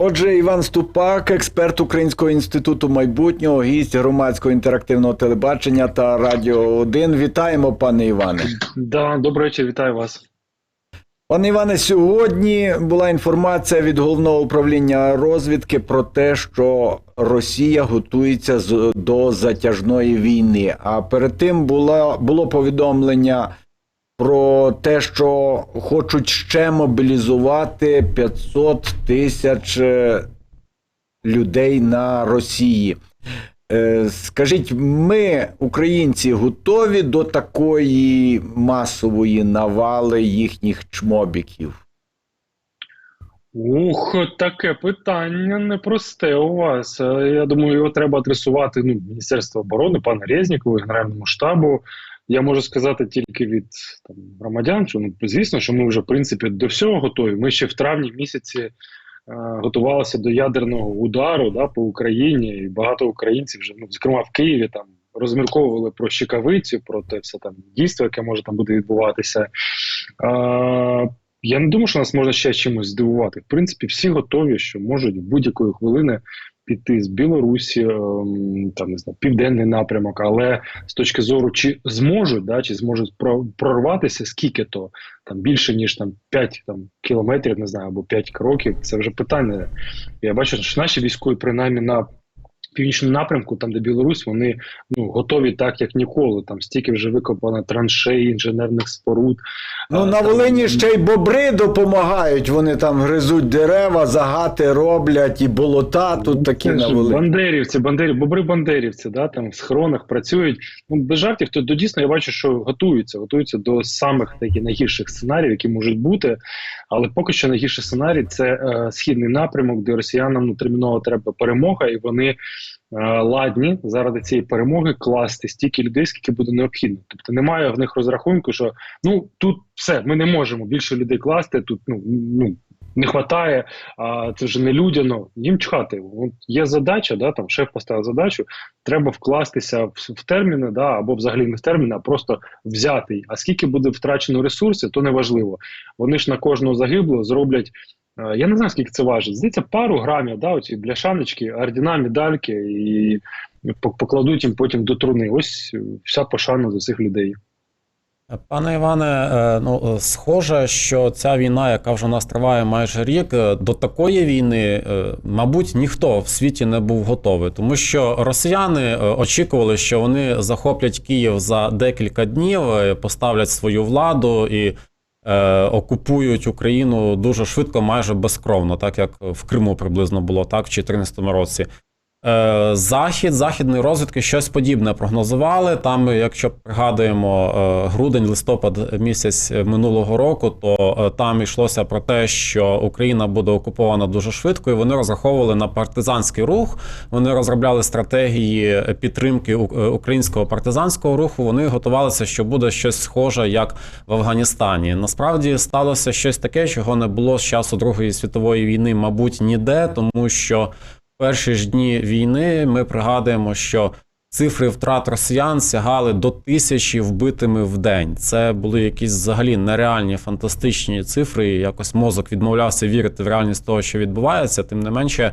Отже, Іван Ступак, експерт Українського інституту майбутнього, гість громадського інтерактивного телебачення та Радіо 1. Вітаємо, пане Іване. Да, добрий вечір, вітаю вас. Пане Іване, сьогодні була інформація від головного управління розвідки про те, що Росія готується до затяжної війни. А перед тим була, було повідомлення про те, що хочуть ще мобілізувати 500 тисяч е, людей на Росії. Е, Скажіть, ми, українці, готові до такої масової навали їхніх чмобіків? Ух, таке питання непросте у вас. Е, Я думаю, його треба адресувати ну, Міністерству оборони, пана Резнікову, Генеральному штабу. Я можу сказати тільки від там, громадян, що ну, звісно, що ми вже в принципі до всього готові. Ми ще в травні місяці е, готувалися до ядерного удару да, по Україні, і багато українців вже, ну, зокрема в Києві, там розмірковували про щекавицю, про те все там дійство, яке може там буде відбуватися. Е, я не думаю, що нас можна ще чимось здивувати. В принципі, всі готові, що можуть будь-якої хвилини піти з Білорусі, ем, там не знаю, південний напрямок, але з точки зору, чи зможуть, да, чи зможуть прорватися, скільки то там більше ніж там 5 там, кілометрів, не знаю, або 5 кроків. Це вже питання. Я бачу, що наші військові, принаймні на північному напрямку, там де Білорусь, вони ну готові так, як ніколи. Там стільки вже викопано траншей, інженерних споруд. Ну, А, на там- Волині ще й бобри допомагають. Вони там гризуть дерева, загати роблять і болота. Тут такі Це на Волині. Бандерівці, бандерів, бобри бандерівці, да, там в схоронах працюють. Ну, без жартів, то, дійсно я бачу, що готуються, готуються до самих таких найгірших сценаріїв, які можуть бути. Але поки що найгірший сценарій це е, східний напрямок, де росіянам ну, терміново треба перемога, і вони ладні заради цієї перемоги класти стільки людей, скільки буде необхідно. Тобто немає в них розрахунку, що ну тут все, ми не можемо більше людей класти. Тут ну, ну не вистачає, а це вже не людяно. Їм чхати. От є задача, да, там шеф поставив задачу, треба вкластися в, в терміни, да, або взагалі не в терміни, а просто взяти. А скільки буде втрачено ресурсів, то неважливо. Вони ж на кожного загиблого зроблять. Е, Я не знаю, скільки це важить. Здається, пару грамів, да, оці бляшаночки, ордена, медальки, і покладуть їм потім до труни. Ось е, вся пошана за цих людей. Пане Іване, е, ну схоже, що ця війна, яка вже у нас триває майже рік, до такої війни, мабуть, ніхто в світі не був готовий, тому що росіяни очікували, що вони захоплять Київ за декілька днів, поставлять свою владу і е, окупують Україну дуже швидко, майже безкровно, так як в Криму приблизно було так в 2014 році. Е, Захід, західної розвідки щось подібне прогнозували. Там, якщо пригадуємо е, грудень, листопад місяць минулого року, то е, там йшлося про те, що Україна буде окупована дуже швидко, і вони розраховували на партизанський рух. Вони розробляли стратегії підтримки українського партизанського руху. Вони готувалися, що буде щось схоже, як в Афганістані. Насправді сталося щось таке, чого не було з часу Другої світової війни, мабуть, ніде, тому що перші ж дні війни ми пригадуємо, що цифри втрат росіян сягали до тисячі вбитими в день. Це були якісь взагалі нереальні фантастичні цифри. і Якось мозок відмовлявся вірити в реальність того, що відбувається. Тим не менше,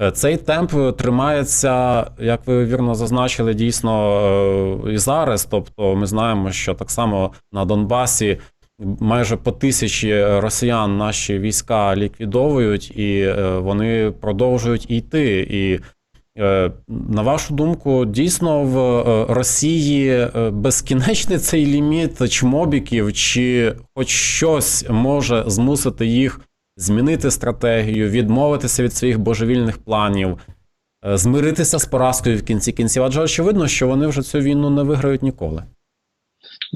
е, цей темп тримається, як ви вірно зазначили, дійсно е, і зараз. Тобто, ми знаємо, що так само на Донбасі майже по тисячі росіян наші війська ліквідовують, і е, вони продовжують йти. І е, на вашу думку, дійсно в е, Росії безкінечний цей ліміт чмобіків, чи хоч щось може змусити їх змінити стратегію, відмовитися від своїх божевільних планів, змиритися з поразкою в кінці кінців? Адже очевидно, що вони вже цю війну не виграють ніколи.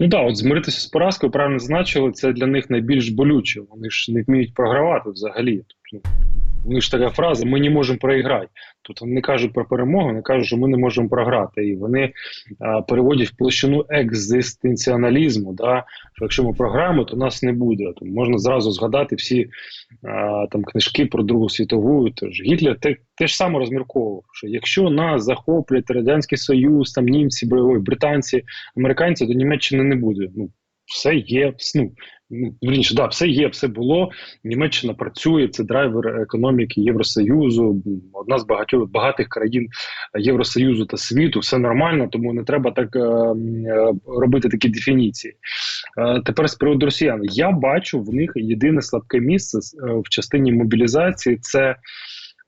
Ну так, от змиритися з поразкою, правильно зазначили, це для них найбільш болюче. Вони ж не вміють програвати взагалі. Тобто, у них ж така фраза: ми не можемо проіграти. Тут вони кажуть про перемогу, вони кажуть, що ми не можемо програти. І вони а, переводять в площину екзистенціоналізму. Да? Що якщо ми програємо, то нас не буде. То можна зразу згадати всі а, там книжки про Другу світову. Тож Гітлер те, те ж саме розмірковував, що якщо нас захоплять Радянський Союз, там німці, британці, американці, то Німеччини не буде. Ну все є. Ну, ну вірніше, да, все є, все було. Німеччина працює, це драйвер економіки Євросоюзу, одна з багатьох багатих країн Євросоюзу та світу. Все нормально, тому не треба так е, е, робити такі дефініції. Е, тепер з приводу росіян. Я бачу в них єдине слабке місце е, в частині мобілізації. Це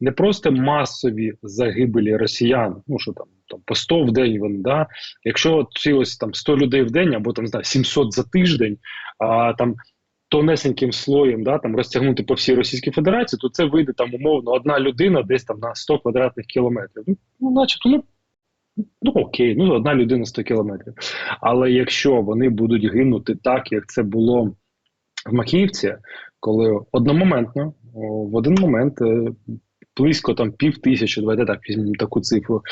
не просто масові загибелі росіян, ну що там там по 100 в день вони, да. Якщо ці ось там 100 людей в день, або там знаю, 700 за тиждень, а там тонесеньким слоєм да, там розтягнути по всій Російській Федерації, то це вийде там умовно одна людина десь там на 100 квадратних кілометрів. Ну, ну начебто, ну. Ну окей, ну одна людина 100 кілометрів. Але якщо вони будуть гинути так, як це було в Макіївці, коли одномоментно, в один момент е, близько там пів тисячі, давайте так візьмемо таку цифру.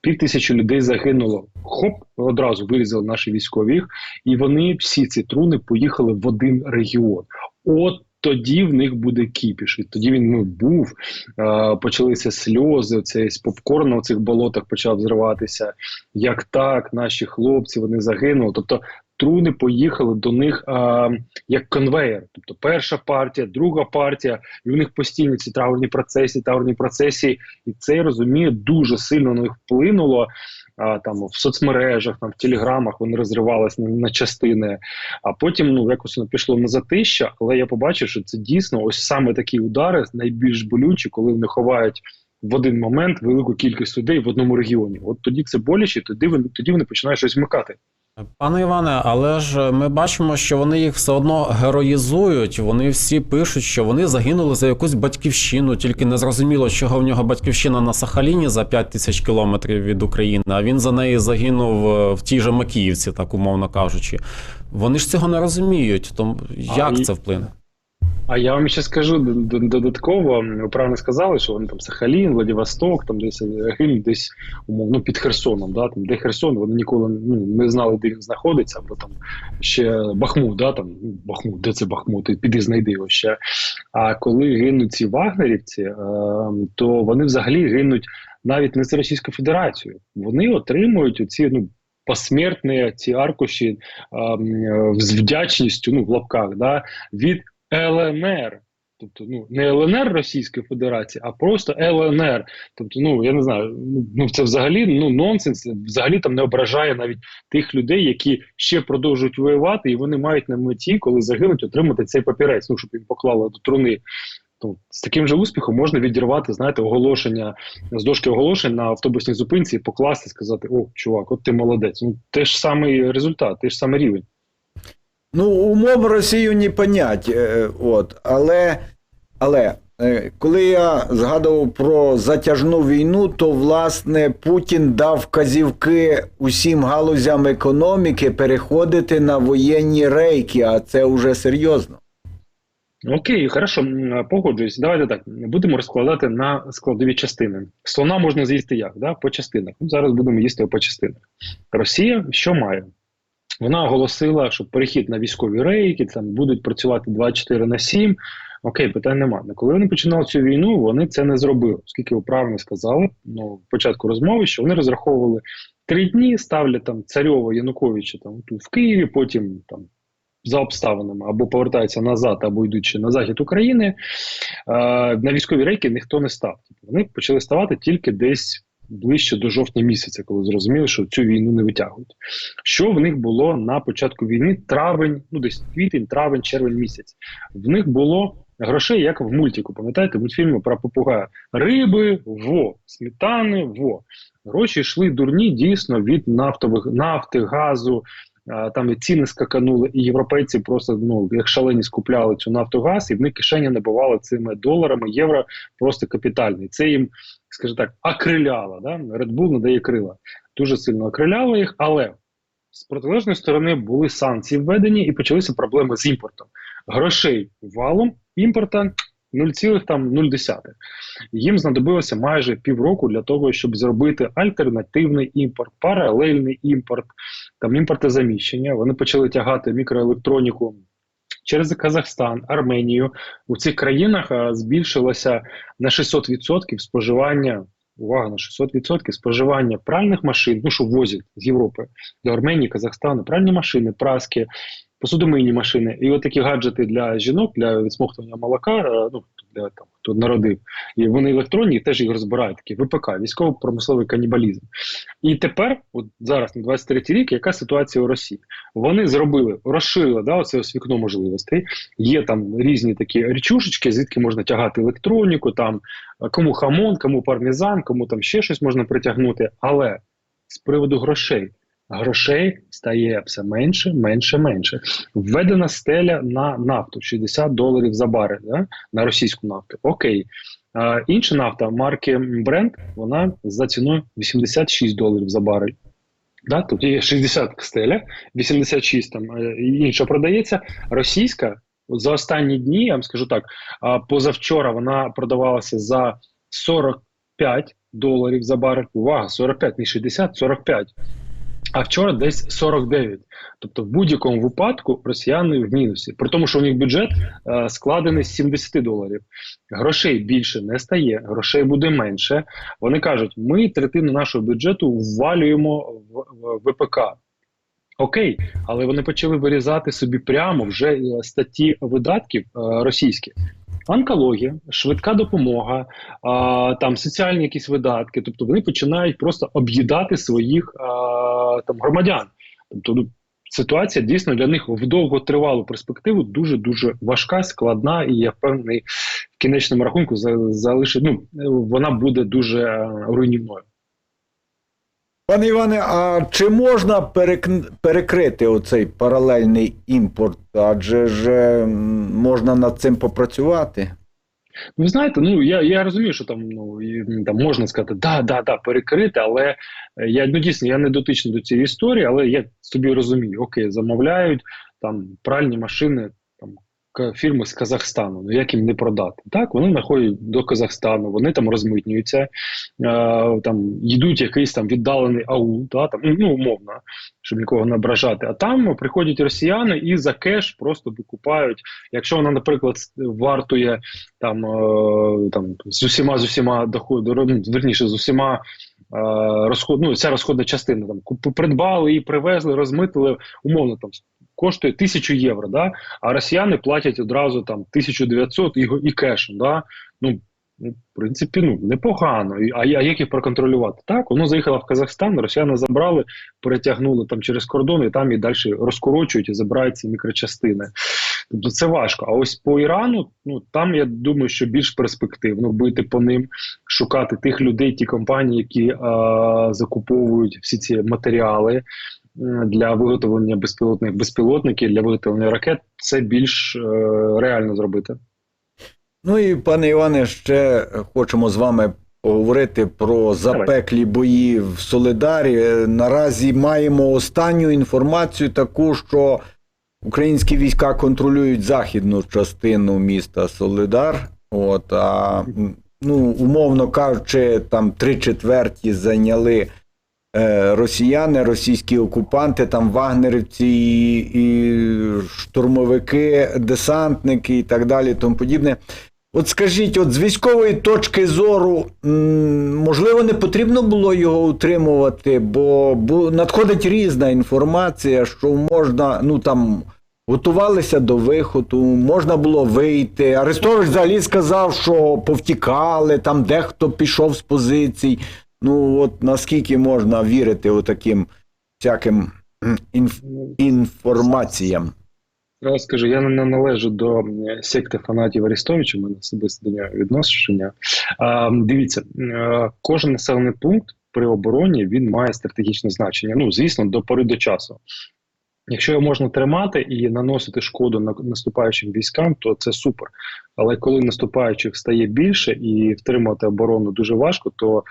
Пів тисячі людей загинуло. Хоп, одразу вирізали наші військові, і вони всі ці труни поїхали в один регіон. От тоді в них буде кіпіш. І тоді він ну, був. Е, почалися сльози. Цей попкорн на цих болотах почав зриватися. Як так, наші хлопці вони загинули. Тобто труни поїхали до них а, як конвейер. Тобто перша партія, друга партія, і у них постійні ці траурні процесі, траурні процесі, і це я розумію, дуже сильно на них вплинуло. А, там в соцмережах, там в телеграмах вони розривалися на, на частини. А потім ну якось воно пішло на затища, але я побачив, що це дійсно ось саме такі удари найбільш болючі, коли вони ховають. В один момент велику кількість людей в одному регіоні. От тоді це боляче, тоді вони тоді вони починають щось вмикати. Пане Іване, але ж ми бачимо, що вони їх все одно героїзують. Вони всі пишуть, що вони загинули за якусь батьківщину, тільки не зрозуміло, чого в нього батьківщина на Сахаліні за 5 тисяч кілометрів від України. А він за неї загинув е, в тій же Макіївці, так умовно кажучи. Вони ж цього не розуміють. Тому як А, це вплине? А я вам ще скажу додатково, ви правильно сказали, що вони там Сахалін, Владивосток, там десь е, гинуть десь умовно під Херсоном. Да, там, де Херсон, вони ніколи ну, не знали, де він знаходиться, або там ще Бахмут, да, там, ну, Бахмут, де це Бахмут, Ти піди знайди його ще. А коли гинуть ці вагнерівці, е, то вони взагалі гинуть навіть не з Російською Федерацією. Вони отримують оці ну, посмертні ці аркуші ем, е, з вдячністю, ну в лапках, да, від ЛНР. Тобто, ну не ЛНР Російської Федерації, а просто ЛНР. Тобто, ну я не знаю, ну, це взагалі ну нонсенс. Взагалі там не ображає навіть тих людей, які ще продовжують воювати, і вони мають на меті, коли загинуть, отримати цей папірець, ну щоб їм поклали до труни. Ну, з таким же успіхом можна відірвати, знаєте, оголошення з дошки оголошень на автобусній зупинці і покласти, сказати: О, чувак, от ти молодець. Ну те ж самий результат, те ж самий рівень. Ну, умом Росію не понять. е, От, але, але е, коли я згадував про затяжну війну, то власне Путін дав вказівки усім галузям економіки переходити на воєнні рейки, а це вже серйозно. Окей, хорошо, погоджуюсь. Давайте так будемо розкладати на складові частини. Слона можна з'їсти як? Да? По частинах. Ну, зараз будемо їсти по частинах. Росія що має? Вона оголосила, що перехід на військові рейки там будуть працювати 24 на 7. Окей, питань немає. Коли вони починали цю війну, вони це не зробили, оскільки ви правильно сказали ну, в початку розмови, що вони розраховували три дні, ставлять там царьова Януковича там тут в Києві, потім там за обставинами або повертаються назад, або йдучи на захід України. На військові рейки ніхто не став. Тобто Вони почали ставати тільки десь ближче до жовтня місяця, коли зрозуміли, що цю війну не витягують. Що в них було на початку війни? Травень, ну десь квітень, травень, червень місяць. В них було грошей, як в мультику. Пам'ятаєте, мультфільми про попугая. Риби, во, сметани, во. Гроші йшли дурні дійсно від нафтових нафти, газу. Там і ціни скаканули, і європейці просто ну як шалені скупляли цю нафту газ, і в них кишені набивали цими доларами, євро просто капітальний. Це їм, скажімо так, акриляло. Да? Red Bull надає крила. Дуже сильно акриляло їх, але з протилежної сторони були санкції введені і почалися проблеми з імпортом. Грошей валом, імпорта 0,0. Їм знадобилося майже півроку для того, щоб зробити альтернативний імпорт, паралельний імпорт, там імпортозаміщення. Вони почали тягати мікроелектроніку через Казахстан, Арменію. У цих країнах збільшилося на 600% споживання. Увага на 600% споживання пральних машин, ну що возять з Європи до Арменії, Казахстану, пральні машини, праски, посудомийні машини, і от такі гаджети для жінок для відсмоктування молока, е, ну для там хто народив, і вони електронні, і теж їх розбирають. Такі ВПК, військово-промисловий канібалізм. І тепер, от зараз на 23-й рік, яка ситуація у Росії? Вони зробили, розширили да, оце ось вікно можливостей. Є там різні такі річушечки, звідки можна тягати електроніку, там е, кому хамон, кому пармезан, кому там ще щось можна притягнути. Але з приводу грошей. Грошей стає все менше, менше, менше. Введена стеля на нафту 60 доларів за барель да? на російську нафту. Окей. А, інша нафта марки Brent, вона за ціною 86 доларів за барель. Да? Тут є 60 стеля, 86 там е, інша продається. Російська за останні дні, я вам скажу так, позавчора вона продавалася за 45 доларів за барель. Увага, 45, не 60, 45. А вчора десь 49. Тобто, в будь-якому випадку росіяни в мінусі. При тому, що у них бюджет е, складений з 70 доларів. Грошей більше не стає, грошей буде менше. Вони кажуть, ми третину нашого бюджету ввалюємо в, в ВПК. Окей, але вони почали вирізати собі прямо вже е, статті видатків е, російські. Онкологія, швидка допомога, а, там соціальні якісь видатки. Тобто вони починають просто об'їдати своїх а, там громадян. Тобто ну, ситуація дійсно для них в довготривалу перспективу дуже дуже важка, складна, і я впевнений, в кінечному рахунку за- залишить. Ну вона буде дуже е, руйнівною. Пане Іване, а чи можна перек- перекрити оцей паралельний імпорт? Адже ж е, можна над цим попрацювати. Ви знаєте, ну я, я розумію, що там ну там можна сказати, да, да, да, перекрити, але е, я ну дійсно я не дотичний до цієї історії, але я собі розумію, окей, замовляють там пральні машини фірми з Казахстану. Ну як їм не продати? Так, вони знаходять до Казахстану, вони там розмитнюються, е, там їдуть якийсь там віддалений аул, да, там, ну умовно, щоб нікого не ображати. А там приходять росіяни і за кеш просто викупають. Якщо вона, наприклад, вартує там, е, там з усіма з усіма доходу, ну, верніше з усіма е, розход, ну, ця розходна частина там придбали і привезли, розмитили, умовно там коштує тисячу євро, да? а росіяни платять одразу там 1900 і, і кешем. Да? Ну, ну, в принципі, ну непогано. А, а як їх проконтролювати? Так, воно заїхало в Казахстан, росіяни забрали, перетягнули там через кордон, і там і далі розкорочують і забирають ці мікрочастини. Тобто це важко. А ось по Ірану, ну там я думаю, що більш перспективно бити по ним, шукати тих людей, ті компанії, які е, закуповують всі ці матеріали для виготовлення безпілотних безпілотників, для виготовлення ракет. Це більш е, реально зробити. Ну і пане Іване, ще хочемо з вами поговорити про запеклі бої в Солидарі. Е, Наразі маємо останню інформацію таку, що українські війська контролюють західну частину міста Солидар. От, а ну, умовно кажучи, там три четверті зайняли е, росіяни, російські окупанти, там вагнерівці і, і штурмовики, десантники і так далі, тому подібне. От скажіть, от з військової точки зору, можливо, не потрібно було його утримувати, бо надходить різна інформація, що можна, ну там. Готувалися до виходу, можна було вийти. Арестович взагалі сказав, що повтікали, там дехто пішов з позицій. Ну, от наскільки можна вірити у таким всяким інф- інформаціям? Я скажу, я не належу до секти фанатів Арестовича, у мене особисто до нього відношення. А, дивіться, е, кожен населений пункт при обороні він має стратегічне значення. Ну, звісно, до пори до часу. Якщо його можна тримати і наносити шкоду на наступаючим військам, то це супер. Але коли наступаючих стає більше і втримати оборону дуже важко, то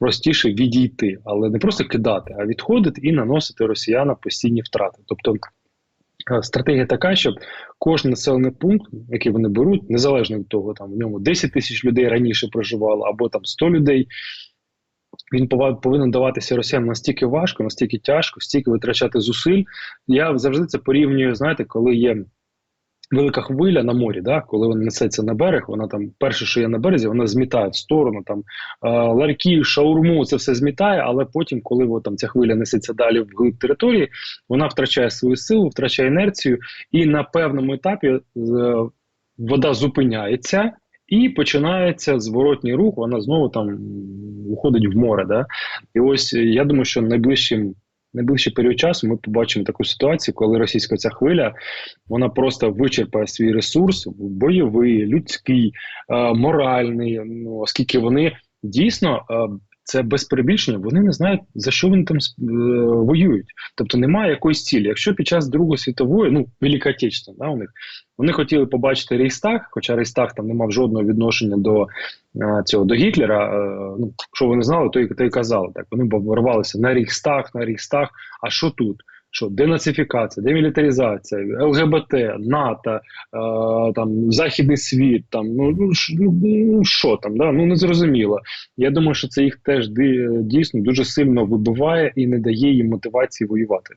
простіше відійти, але не просто кидати, а відходити і наносити росіянам постійні втрати. Тобто е, стратегія така, щоб кожен населений пункт, який вони беруть, незалежно від того, там в ньому 10 тисяч людей раніше проживало, або там 100 людей. Він повинен даватися росіянам настільки важко, настільки тяжко, стільки витрачати зусиль. Я завжди це порівнюю. Знаєте, коли є велика хвиля на морі, да, коли вона несеться на берег, вона там перше, що є на березі, вона змітає в сторону там е, шаурму, це все змітає, але потім, коли от, там ця хвиля несеться далі в глиб території, вона втрачає свою силу, втрачає інерцію, і на певному етапі е, вода зупиняється. І починається зворотній рух, вона знову там уходить в море. Да? І ось я думаю, що найближчим найближчий період часу ми побачимо таку ситуацію, коли російська ця хвиля вона просто вичерпає свій ресурс бойовий, людський, е, моральний. Ну оскільки вони дійсно. Це без перебільшення, вони не знають за що вони там е, воюють. Тобто немає якоїсь цілі. Якщо під час Другої світової, ну Велика Отечественна, да, у них вони хотіли побачити Рейхстаг, хоча Рейхстаг там не мав жодного відношення до е, цього до Гітлера. Е, ну, що вони знали, то й то й казали так. Вони рвалися на Рейхстаг, на Рейхстаг. А що тут? Що денацифікація, демілітаризація, ЛГБТ, НАТО, е, там західний світ, там ну, ну, ну, ну що там, да? ну незрозуміло. Я думаю, що це їх теж дійсно дуже сильно вибиває і не дає їм мотивації воювати.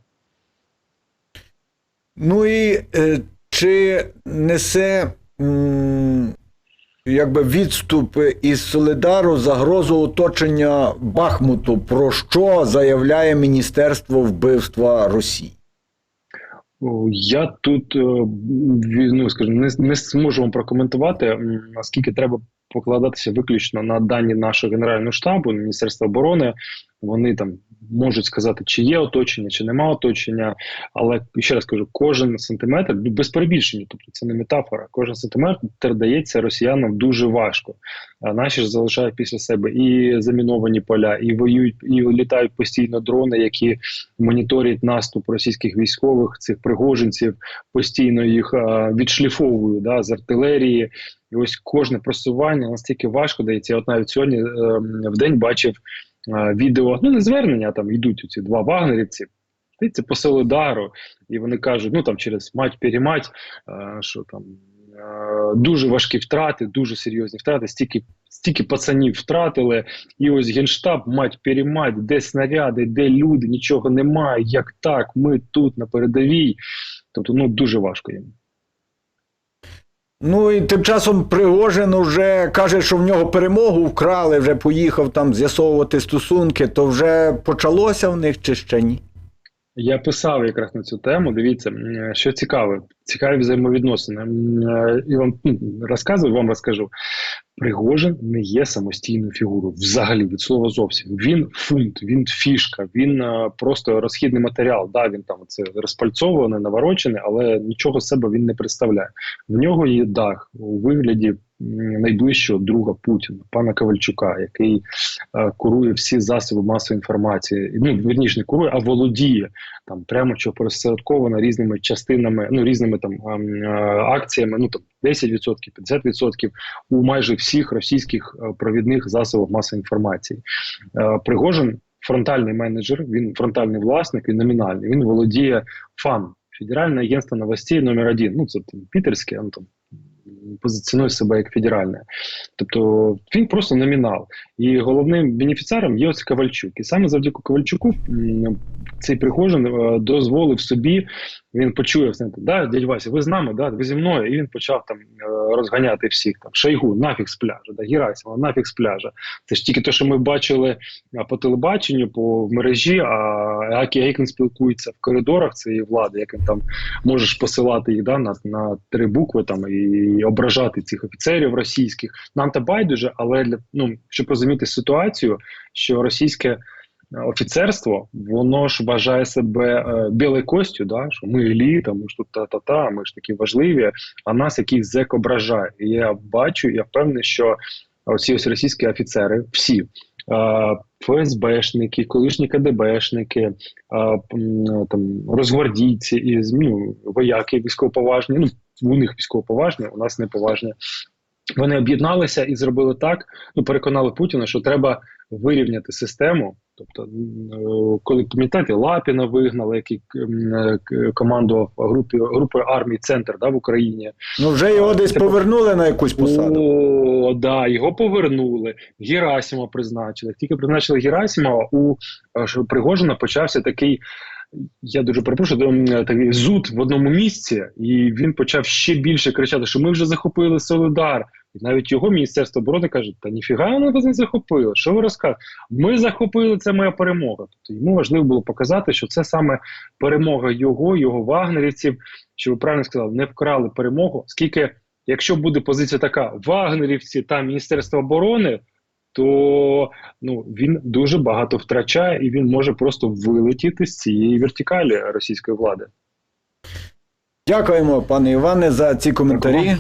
Ну і е, чи несе м, якби відступ із Солидару загрозу оточення Бахмуту, про що заявляє Міністерство вбивства Росії? Я тут е, ну, скажу, не, не зможу вам прокоментувати, наскільки треба покладатися виключно на дані нашого генерального штабу, Міністерства оборони. Вони там можуть сказати, чи є оточення, чи нема оточення. Але ще раз кажу, кожен сантиметр без перебільшення, тобто це не метафора. Кожен сантиметр дається росіянам дуже важко. А наші ж залишають після себе і заміновані поля, і воюють, і літають постійно дрони, які моніторять наступ російських військових, цих пригожинців, постійно їх а, відшліфовують да, з артилерії. І ось кожне просування настільки важко дається. От навіть сьогодні е, в день бачив відео, ну не звернення, а там йдуть ці два вагнерівці. Це по Солидару, і вони кажуть, ну там через мать-перемать, е, що там е, дуже важкі втрати, дуже серйозні втрати, стільки, стільки пацанів втратили, і ось генштаб, мать-перемать, де снаряди, де люди, нічого немає, як так, ми тут на передовій. Тобто, ну дуже важко їм. Ну і тим часом Пригожин вже каже, що в нього перемогу вкрали, вже поїхав там з'ясовувати стосунки, то вже почалося в них чи ще ні? Я писав якраз на цю тему. Дивіться, що цікаве, цікаві взаємовідносини. Е, І вам розказую, вам розкажу. Пригожин не є самостійною фігурою взагалі від слова зовсім. Він фунт, він фішка, він е, просто розхідний матеріал. Да, він там це розпальцований, наворочений, але нічого себе він не представляє. В нього є дах у вигляді найближчого друга Путіна, пана Ковальчука, який е, курує всі засоби масової інформації. Ну вірніше не курує, а володіє там прямо чи опосередковано різними частинами, ну різними там ем, е, акціями. Ну там 10%, 50% у майже всіх російських е, провідних засобах масової інформації. Е, Пригожин фронтальний менеджер, він фронтальний власник і номінальний. Він володіє ФАН, Федеральне агентство новостей номер один. Ну це там пітерське, ну там позиціонує себе як федеральне. Тобто він просто номінал. І головним бенефіціаром є ось Ковальчук. І саме завдяки Ковальчуку цей Пригожин е, дозволив собі, він почує да, дядь Вася, ви з нами, да, ви зі мною, і він почав там е, розганяти всіх там Шойгу, нафіг з пляжа, да, Герасимова, нафіг з пляжа. Це ж тільки те, що ми бачили по телебаченню, по в мережі, а Акі Гейкен спілкується в коридорах цієї влади, як він там можеш посилати їх да, на, на три букви там і ображати цих офіцерів російських. Нам то байдуже, але для ну щоб розуміти ситуацію, що російське е, офіцерство, воно ж вважає себе е, білою костю, да, що ми еліта, ми ж тут та-та-та, ми ж такі важливі, а нас якийсь зек ображає. І я бачу, я впевнений, що оці ось російські офіцери, всі. е, ФСБшники, колишні КДБшники, е, там розгвардійці і ну, вояки військовоповажні. Ну у них військовоповажні, у нас неповажні. Вони об'єдналися і зробили так. Ну переконали Путіна, що треба вирівняти систему. Тобто, е, коли пам'ятаєте, Лапіна вигнали, який е, командував групі групою армій Центр да, в Україні. Ну вже його десь Це повернули на якусь посаду. О, да, його повернули. Герасимова призначили. Тільки призначили Герасимова, у е, Пригожина почався такий я дуже перепрошую, м, такий зуд в одному місці, і він почав ще більше кричати, що ми вже захопили Солидар. І навіть його міністерство оборони каже: Та ніфіга ми вас не захопили. Що ви розказуєте? Ми захопили це моя перемога. Тобто йому важливо було показати, що це саме перемога його, його вагнерівців. Що ви правильно сказали, не вкрали перемогу. Скільки, якщо буде позиція така, вагнерівці та Міністерство оборони, то ну він дуже багато втрачає і він може просто вилетіти з цієї вертикалі російської влади. Дякуємо, пане Іване, за ці коментарі, Дякую.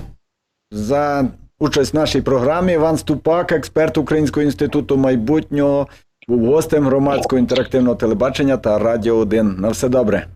за участь в нашій програмі. Іван Ступак, експерт Українського інституту майбутнього, був гостем громадського інтерактивного телебачення та Радіо 1. На все добре.